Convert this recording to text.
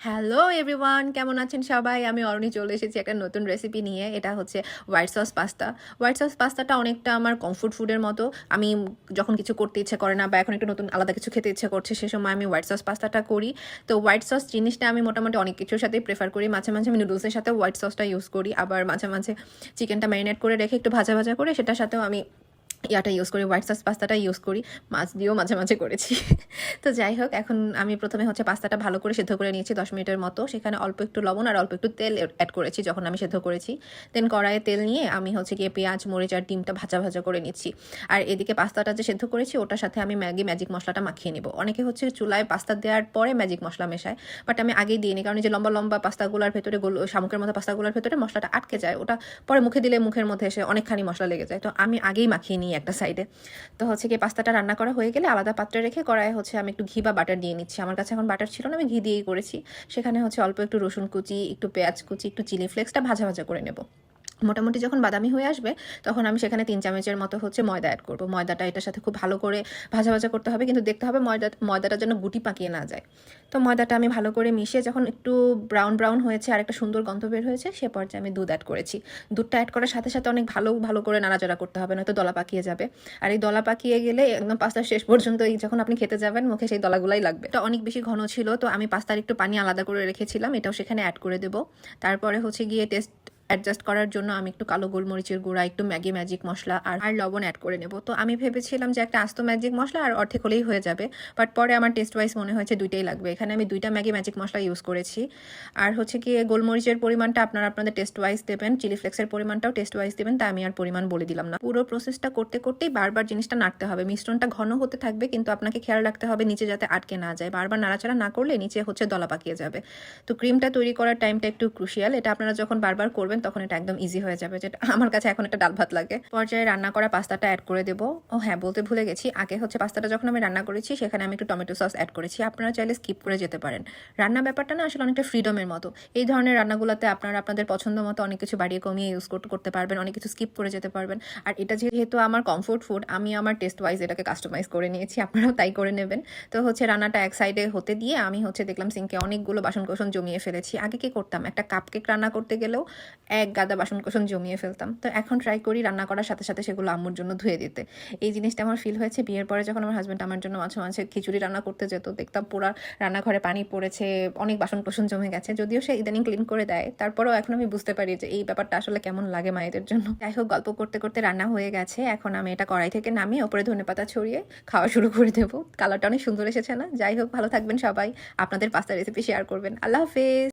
Hello everyone, কেমন আছেন সবাই? আমি অরণি চলে এসেছি একটা নতুন রেসিপি নিয়ে। এটা হচ্ছে white sauce pasta white sauce পাস্তাটা অনেকটা আমার কমফোর্ট ফুডের মতো। আমি যখন কিছু করতে ইচ্ছে করে না বা এখন একটু নতুন আলাদা কিছু খেতে ইচ্ছে করছে, সে সময় আমি হোয়াইট সস পাস্তাটা করি। তো হোয়াইট সস জিনিসটা আমি মোটামুটি অনেক কিছুর সাথেই প্রেফার করি। মাঝে মাঝে আমি নুডলসের সাথে হোয়াইট সসটা ইউজ করি। আবার মাঝে মাঝে চিকেনটা ম্যারিনেট করে রেখে একটু ভাজা ভাজা করে সেটার সাথেও আমি ইয়াটা ইউজ করি হোয়াইট সস পাস্তাটা ইউজ করি, মাছ দিয়েও মাঝে মাঝে করেছি। তো যাই হোক, এখন আমি প্রথমে হচ্ছে পাস্তাটা ভালো করে সেদ্ধ করে নিয়েছি দশ মিনিটের মতো। সেখানে অল্প একটু লবণ আর অল্প একটু তেল অ্যাড করেছি যখন আমি সেদ্ধ করেছি। দেন কড়াইয়ে তেল নিয়ে আমি হচ্ছে গিয়ে পেঁয়াজ, মরিচ আর ডিমটা ভাজা ভাজা করে নিচ্ছি। আর এদিকে পাস্তাটা যে সেদ্ধ করেছি, ওটার সাথে আমি ম্যাগি ম্যাজিক মশলাটা মাখিয়ে নিব। অনেকে হচ্ছে চুলায় পাস্তা দেওয়ার পরে ম্যাজিক মশলা মেশায় বাট আমি আগেই দিইনি কারণ যে লম্বা লম্বা পাস্তাগুলোর ভেতরে গোল, শামুকের মতো পাস্তাগুলোর ভেতরে মশলাটা আটকে যায়। ওটা পরে মুখে দিলে মুখের মধ্যে এসে অনেকখানি মশলা লেগে যায়। তো আমি আগেই মাখিয়ে নিই একটা সাইডে তো হচ্ছে কি পাস্তাটা রান্না করা হয়ে গেলে আলাদা পাত্রে রেখে কড়াই হচ্ছে আমি একটু ঘি বা বাটার দিয়ে নিচ্ছি। আমার কাছে এখন বাটার ছিল না, আমি ঘি দিয়েই করেছি। সেখানে হচ্ছে অল্প একটু রসুন কুচি, একটু পেঁয়াজ কুচি, একটু চিলি ফ্লেক্সটা ভাজা ভাজা করে নেব। মোটামুটি যখন বাদামি হয়ে আসবে, তখন আমি সেখানে তিন চামচের মতো হচ্ছে ময়দা অ্যাড করব। ময়দাটা এটার সাথে খুব ভালো করে ভাজা ভাজা করতে হবে, কিন্তু দেখতে হবে ময়দা, ময়দাটা যেন গুটি পাকিয়ে না যায়। তো ময়দাটা আমি ভালো করে মিশিয়ে যখন একটু ব্রাউন ব্রাউন হয়েছে আর একটা সুন্দর গন্ধ বের হয়েছে, সে পর্যায়ে আমি দুধ অ্যাড করেছি। দুধটা অ্যাড করার সাথে সাথে অনেক ভালো ভালো করে নাড়াচাড়া করতে হবে, নয়তো দলা পাকিয়ে যাবে। আর এই দলা পাকিয়ে গেলে একদম পাস্তার শেষ পর্যন্ত এই যখন আপনি খেতে যাবেন, মুখে সেই দলাগুলাই লাগবে। এটা অনেক বেশি ঘন ছিল, তো আমি পাস্তার একটু পানি আলাদা করে রেখেছিলাম, এটাও সেখানে অ্যাড করে দেবো। তারপরে হচ্ছে গিয়ে টেস্ট অ্যাডজাস্ট করার জন্য আমি একটু কালো গোলমরিচের গুঁড়া, একটু ম্যাগি ম্যাজিক মশলা আর আর লবণ অ্যাড করে নেব। তো আমি ভেবেছিলাম যে একটা আস্ত ম্যাজিক মশলা আর অর্ধেক হলেই হয়ে যাবে বাট পরে আমার টেস্ট ওয়াইজ মনে হয়েছে দুইটাই লাগবে। এখানে আমি দুইটা ম্যাগি ম্যাজিক মশলা ইউজ করেছি। আর হচ্ছে কি গোলমরিচের পরিমাণটা আপনারা আপনাদের টেস্ট ওয়াইজ দেবেন চিলি ফ্লেক্সের পরিমাণটাও টেস্ট ওয়াইজ দেবেন, তাই আমি আর পরিমাণ বলে দিলাম না। পুরো প্রসেসটা করতে করতেই বারবার জিনিসটা নাড়তে হবে। মিশ্রণটা ঘন হতে থাকবে, কিন্তু আপনাকে খেয়াল রাখতে হবে নিচে যাতে আটকে না যায়। বারবার নাড়াচাড়া না করলে নিচে হচ্ছে দলা পাকিয়ে যাবে। তো ক্রিমটা তৈরি করার টাইমটা একটু ক্রুশিয়াল এটা আপনারা যখন বারবার করবেন তখন এটা একদম ইজি হয়ে যাবে। যেটা আমার কাছে এখন একটা ডাল ভাত লাগে। পর্যায়ে রান্না করা পাস্তাটা অ্যাড করে দেবো। ও হ্যাঁ বলতে ভুলে গেছি। আগে হচ্ছে পাস্তাটা যখন আমি রান্না করেছি, সেখানে আমি একটু টমেটো সস অ্যাড করেছি। আপনারা চাইলে স্কিপ করে যেতে পারেন। রান্না ব্যাপারটা না আসলে অনেকটা ফ্রিডমের মতো। এই ধরনের রান্নাগুলোতে আপনারা আপনাদের পছন্দ মতো অনেক কিছু বাড়িয়ে কমিয়ে ইউজ করতে পারবেন, অনেক কিছু স্কিপ করে যেতে পারবেন। আর এটা যেহেতু আমার কমফোর্ট ফুড আমি আমার টেস্ট ওয়াইজ এটাকে কাস্টমাইজ করে নিয়েছি, আপনারাও তাই করে নেবেন। তো হচ্ছে রান্নাটা এক সাইডে হতে দিয়ে আমি হচ্ছে দেখলাম সিঙ্কে অনেকগুলো বাসন বাসনকোসন জমিয়ে ফেলেছি। আগে কি করতাম? একটা কাপকেক রান্না করতে গেলেও এক গাদা বাসনকোসন জমিয়ে ফেলতাম। তো এখন ট্রাই করি রান্না করার সাথে সাথে সেগুলো আম্মুর জন্য ধুয়ে দিতে। এই জিনিসটা আমার ফিল হয়েছে বিয়ের পরে যখন আমার হাজব্যান্ড আমার জন্য মাঝে মাঝে খিচুড়ি রান্না করতে যেত, দেখতাম পুরা রান্নাঘরে পানি পড়েছে, অনেক বাসন কোসন জমে গেছে, যদিও সে ইদানিং ক্লিন করে দেয়। তারপরেও এখন আমি বুঝতে পারি যে এই ব্যাপারটা আসলে কেমন লাগে মায়েদের জন্য। যাই হোক, গল্প করতে করতে রান্না হয়ে গেছে। এখন আমি এটা কড়াই থেকে নামিয়ে ওপরে ধনে পাতা ছড়িয়ে খাওয়া শুরু করে দেবো। কালারটা অনেক সুন্দর এসেছে না? যাই হোক, ভালো থাকবেন সবাই। আপনাদের পাস্তা রেসিপি শেয়ার করবেন। আল্লাহ হাফেজ!